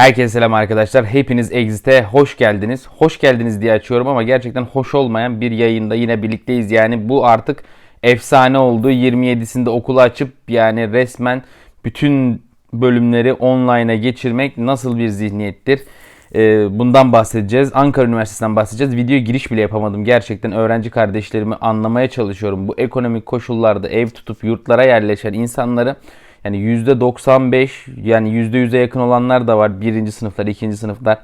Herkese selam arkadaşlar. Hepiniz Exit'e hoş geldiniz. Hoş geldiniz diye açıyorum ama gerçekten hoş olmayan bir yayında yine birlikteyiz. Yani bu artık efsane oldu. 27'sinde okulu açıp yani resmen bütün bölümleri online'a geçirmek nasıl bir zihniyettir? Ee, bundan bahsedeceğiz. Ankara Üniversitesi'nden bahsedeceğiz. Video giriş bile yapamadım. Gerçekten öğrenci kardeşlerimi anlamaya çalışıyorum. Bu ekonomik koşullarda ev tutup yurtlara yerleşen insanları yani %95 yani %100'e yakın olanlar da var. Birinci sınıflar, ikinci sınıflar,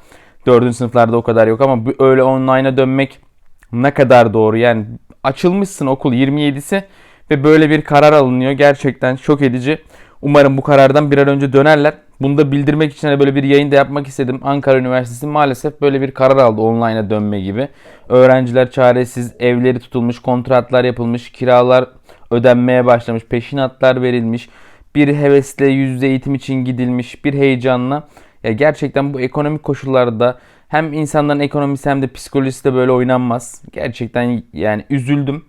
dördüncü sınıflarda o kadar yok ama öyle online'a dönmek ne kadar doğru? Yani açılmışsın okul 27'si ve böyle bir karar alınıyor. Gerçekten şok edici. Umarım bu karardan bir an önce dönerler. Bunu da bildirmek için de böyle bir yayın da yapmak istedim. Ankara Üniversitesi maalesef böyle bir karar aldı online'a dönme gibi. Öğrenciler çaresiz, evleri tutulmuş, kontratlar yapılmış, kiralar ödenmeye başlamış, peşinatlar verilmiş. Bir hevesle yüzde eğitim için gidilmiş, bir heyecanla. Ya gerçekten bu ekonomik koşullarda hem insanların ekonomisi hem de psikolojisi de böyle oynanmaz. Gerçekten yani üzüldüm.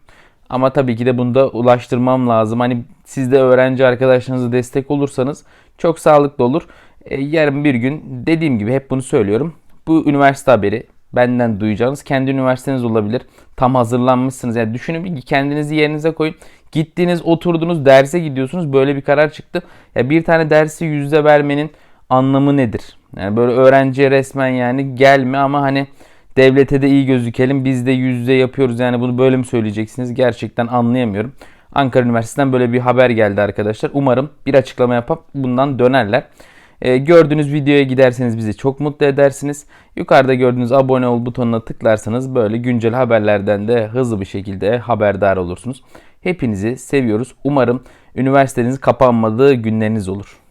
Ama tabii ki de bunu da ulaştırmam lazım. Hani siz de öğrenci arkadaşlarınıza destek olursanız çok sağlıklı olur. E, yarın bir gün dediğim gibi hep bunu söylüyorum. Bu üniversite haberi benden duyacağınız kendi üniversiteniz olabilir. Tam hazırlanmışsınız. Yani düşünün bir kendinizi yerinize koyun. Gittiniz oturdunuz derse gidiyorsunuz böyle bir karar çıktı. Ya bir tane dersi yüzde vermenin anlamı nedir? Yani böyle öğrenciye resmen yani gelme ama hani devlete de iyi gözükelim biz de yüzde yapıyoruz yani bunu böyle mi söyleyeceksiniz gerçekten anlayamıyorum. Ankara Üniversitesi'nden böyle bir haber geldi arkadaşlar. Umarım bir açıklama yapıp bundan dönerler. Ee, gördüğünüz videoya giderseniz bizi çok mutlu edersiniz. Yukarıda gördüğünüz abone ol butonuna tıklarsanız böyle güncel haberlerden de hızlı bir şekilde haberdar olursunuz. Hepinizi seviyoruz. Umarım üniversiteniz kapanmadığı günleriniz olur.